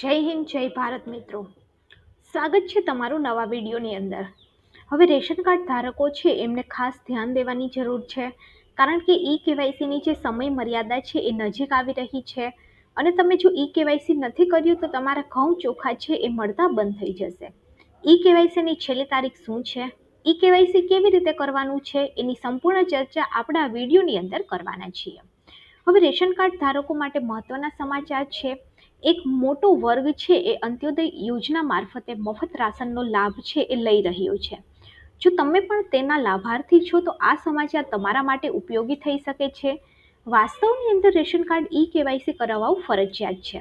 જય હિન્દ, જય ભારત મિત્રો. સ્વાગત છે તમારું નવા વિડીયોની અંદર. હવે રેશન કાર્ડ ધારકો છે એમને ખાસ ધ્યાન દેવાની જરૂર છે, કારણ કે ઈ કેવાયસીની જે સમય મર્યાદા છે એ નજીક આવી રહી છે અને તમે જો ઈ કેવાયસી નથી કર્યું તો તમારા ઘઉં ચોખા છે એ મળતા બંધ થઈ જશે. ઈ કેવાયસીની છેલ્લી તારીખ શું છે? ઈ કેવાયસી કેવી રીતે કરવાનું છે એની સંપૂર્ણ ચર્ચા આપણા વિડીયોની અંદર કરવાના છીએ. હવે રેશન કાર્ડ ધારકો માટે મહત્વના સમાચાર છે. એક મોટો વર્ગ છે એ અંત્યોદય યોજના મારફતે મફત રાશનનો લાભ છે એ લઈ રહ્યો છે. જો તમે પણ તેના લાભાર્થી છો, તો આ સમાચાર તમારા માટે ઉપયોગી થઈ શકે છે. વાસ્તવની અંદર રેશન કાર્ડ ઈ કેવાયસી કરાવવું ફરજિયાત છે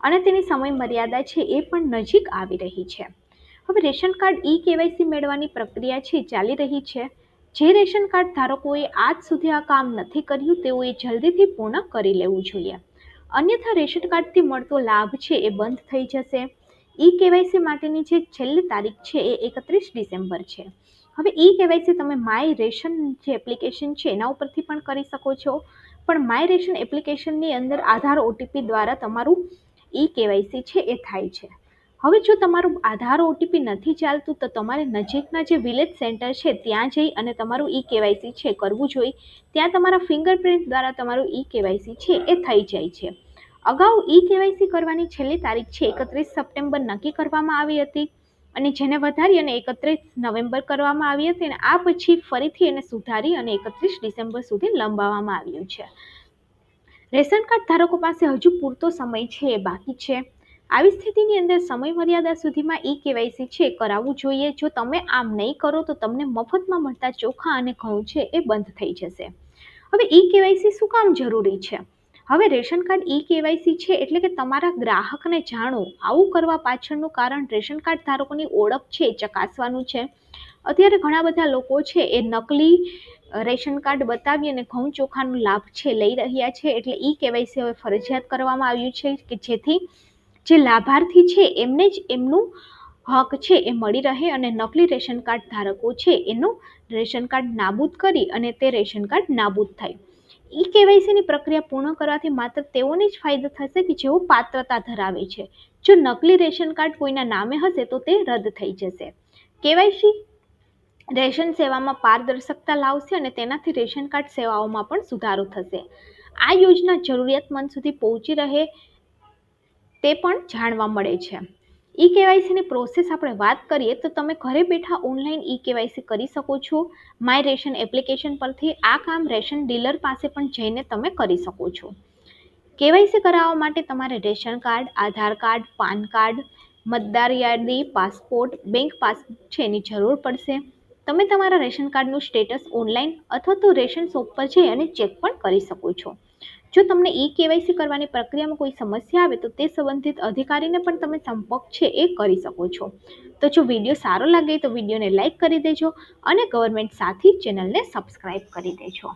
અને તેની સમય મર્યાદા છે એ પણ નજીક આવી રહી છે. હવે રેશન કાર્ડ ઈ કેવાયસી મેળવવાની પ્રક્રિયા છે ચાલી રહી છે. જે રેશન કાર્ડ ધારકોએ આજ સુધી આ કામ નથી કર્યું, તેઓએ જલ્દીથી પૂર્ણ કરી લેવું જોઈએ. અન્યથા રેશન કાર્ડથી મળતો લાભ છે એ બંધ થઈ જશે. ઈ કેવાયસી માટેની જે છેલ્લી તારીખ છે એ એકત્રીસ ડિસેમ્બર છે. હવે ઈ કેવાયસી તમે માય રેશન જે એપ્લિકેશન છે એના ઉપરથી પણ કરી શકો છો. પણ માય રેશન એપ્લિકેશનની અંદર આધાર ઓટીપી દ્વારા તમારું ઈ કેવાયસી છે એ થાય છે. હવે જો તમારું આધાર ઓટીપી નથી ચાલતું તો તમારે નજીકના જે વિલેજ સેન્ટર છે ત્યાં જઈ અને તમારું ઈ કેવાયસી છે કરવું જોઈએ. ત્યાં તમારા ફિંગરપ્રિન્ટ દ્વારા તમારું ઈ કેવાયસી છે એ થઈ જાય છે. અગાઉ ઈ કેવાયસી કરવાની છેલ્લી તારીખ છે, એકત્રીસ સપ્ટેમ્બર નક્કી કરવામાં આવી હતી અને જેને વધારી અને એકત્રીસ નવેમ્બર કરવામાં આવી હતી અને આ પછી ફરીથી એને સુધારી અને એકત્રીસ ડિસેમ્બર સુધી લંબાવવામાં આવ્યું છે. રેશન કાર્ડ ધારકો પાસે હજુ પૂરતો સમય છે એ બાકી છે. આવી સ્થિતિની અંદર સમય મર્યાદા સુધીમાં ઈ કેવાયસી છે, કરાવવું જોઈએ. જો તમે આમ નહીં કરો તો તમને મફતમાં મળતા ચોખા અને ઘઉં છે એ બંધ થઈ જશે. હવે ઈ કેવાયસી શું કામ જરૂરી છે? હવે રેશન કાર્ડ ઈ કેવાયસી છે એટલે કે તમારા ગ્રાહકને જાણો, આવું કરવા પાછળનું કારણ રેશન કાર્ડ ધારકોની ઓળખ છે, ચકાસવાનું છે. અત્યારે ઘણા બધા લોકો છે એ નકલી રેશન કાર્ડ બતાવી અને ઘઉં ચોખાનો લાભ છે, લઈ રહ્યા છે. એટલે ઈ કેવાયસી હવે ફરજિયાત કરવામાં આવ્યું છે કે જેથી જે લાભાર્થી છે એમને જ એમનું હક છે એ મળી રહે અને નકલી રેશન કાર્ડ ધારકો છે એનું રેશન કાર્ડ નાબૂદ કરી અને તે રેશન કાર્ડ નાબૂદ થાય. ઈ કેવાયસીની પ્રક્રિયા પૂર્ણ કરવાથી માત્ર તેઓને જ ફાયદો થશે કે જેઓ પાત્રતા ધરાવે છે. જો નકલી રેશન કાર્ડ કોઈના નામે હશે તો તે રદ થઈ જશે. કેવાયસી રેશન સેવામાં પારદર્શકતા લાવશે અને તેનાથી રેશન કાર્ડ સેવાઓમાં પણ સુધારો થશે. આ યોજના જરૂરિયાતમંદ સુધી પહોંચી રહે તે પણ જાણવા મળે છે. ઈ કેવાયસીની પ્રોસેસ આપણે વાત કરીએ તો તમે ઘરે બેઠા ઓનલાઈન ઈ કેવાયસી કરી શકો છો. માય રેશન એપ્લિકેશન પરથી આ કામ રેશન ડીલર પાસે પણ જઈને તમે કરી શકો છો. કેવાયસી કરાવવા માટે તમારે ration card Aadhaar card PAN card મતદાર યાદી પાસપોર્ટ બેંક પાસબુક છે એની જરૂર પડશે. તમે તમારા રેશન કાર્ડનું સ્ટેટસ ઓનલાઈન અથવા તો રેશન શોપ પર જઈ અને ચેક પણ કરી શકો છો. જો તમને ઈ કેવાયસી કરવાની પ્રક્રિયામાં કોઈ સમસ્યા આવે તો તે સંબંધિત અધિકારીને પણ તમે સંપર્ક છે એ કરી શકો છો. તો જો વીડિયો સારો લાગે તો વિડીયોને લાઇક કરી દેજો અને ગવર્મેન્ટ સાથી ચેનલને સબસ્ક્રાઈબ કરી દેજો.